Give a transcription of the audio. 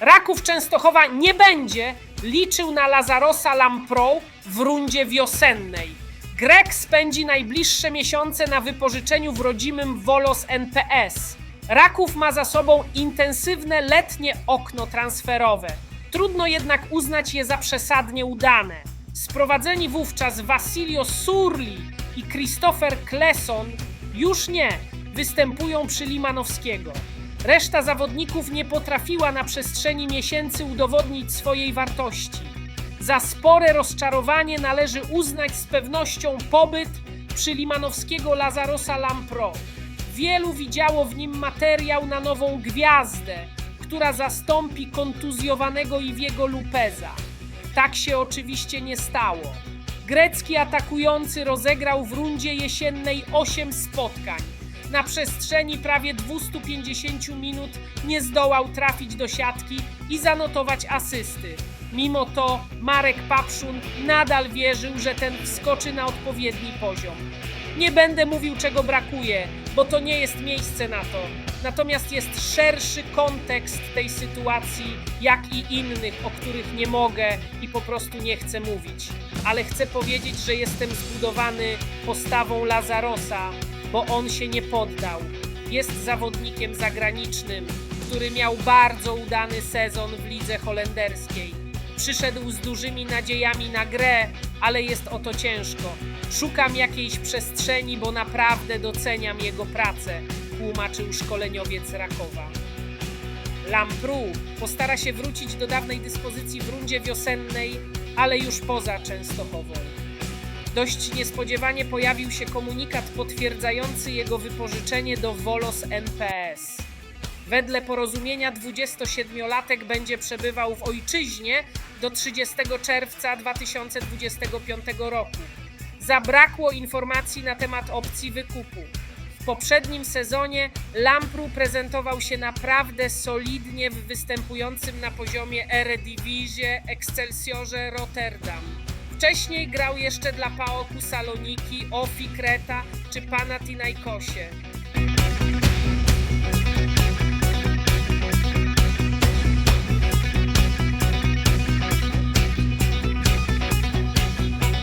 Raków Częstochowa nie będzie liczył na Lazarosa Lampro w rundzie wiosennej. Grek spędzi najbliższe miesiące na wypożyczeniu w rodzimym Wolos NPS. Raków ma za sobą intensywne letnie okno transferowe. Trudno jednak uznać je za przesadnie udane. Sprowadzeni wówczas Wasilio Surli i Christopher Kleson już nie występują przy Limanowskiego. Reszta zawodników nie potrafiła na przestrzeni miesięcy udowodnić swojej wartości. Za spore rozczarowanie należy uznać z pewnością pobyt przy Limanowskiego Lazarosa Lampro. Wielu widziało w nim materiał na nową gwiazdę, która zastąpi kontuzjowanego Iwiego Lupeza. Tak się oczywiście nie stało. Grecki atakujący rozegrał w rundzie jesiennej 8 spotkań. Na przestrzeni prawie 250 minut nie zdołał trafić do siatki i zanotować asysty. Mimo to Marek Papszun nadal wierzył, że ten wskoczy na odpowiedni poziom. Nie będę mówił, czego brakuje, bo to nie jest miejsce na to. Natomiast jest szerszy kontekst tej sytuacji, jak i innych, o których nie mogę i po prostu nie chcę mówić. Ale chcę powiedzieć, że jestem zbudowany postawą Lazarosa, bo on się nie poddał. Jest zawodnikiem zagranicznym, który miał bardzo udany sezon w lidze holenderskiej. Przyszedł z dużymi nadziejami na grę, ale jest o to ciężko. Szukam jakiejś przestrzeni, bo naprawdę doceniam jego pracę, tłumaczył szkoleniowiec Rakowa. Lampru postara się wrócić do dawnej dyspozycji w rundzie wiosennej, ale już poza Częstochową. Dość niespodziewanie pojawił się komunikat potwierdzający jego wypożyczenie do Volos NPS. Wedle porozumienia 27-latek będzie przebywał w ojczyźnie do 30 czerwca 2025 roku. Zabrakło informacji na temat opcji wykupu. W poprzednim sezonie Lampru prezentował się naprawdę solidnie w występującym na poziomie Eredivisie Excelsiorze Rotterdam. Wcześniej grał jeszcze dla PAOK Saloniki, Ofi Kreta czy Panathinaikosie.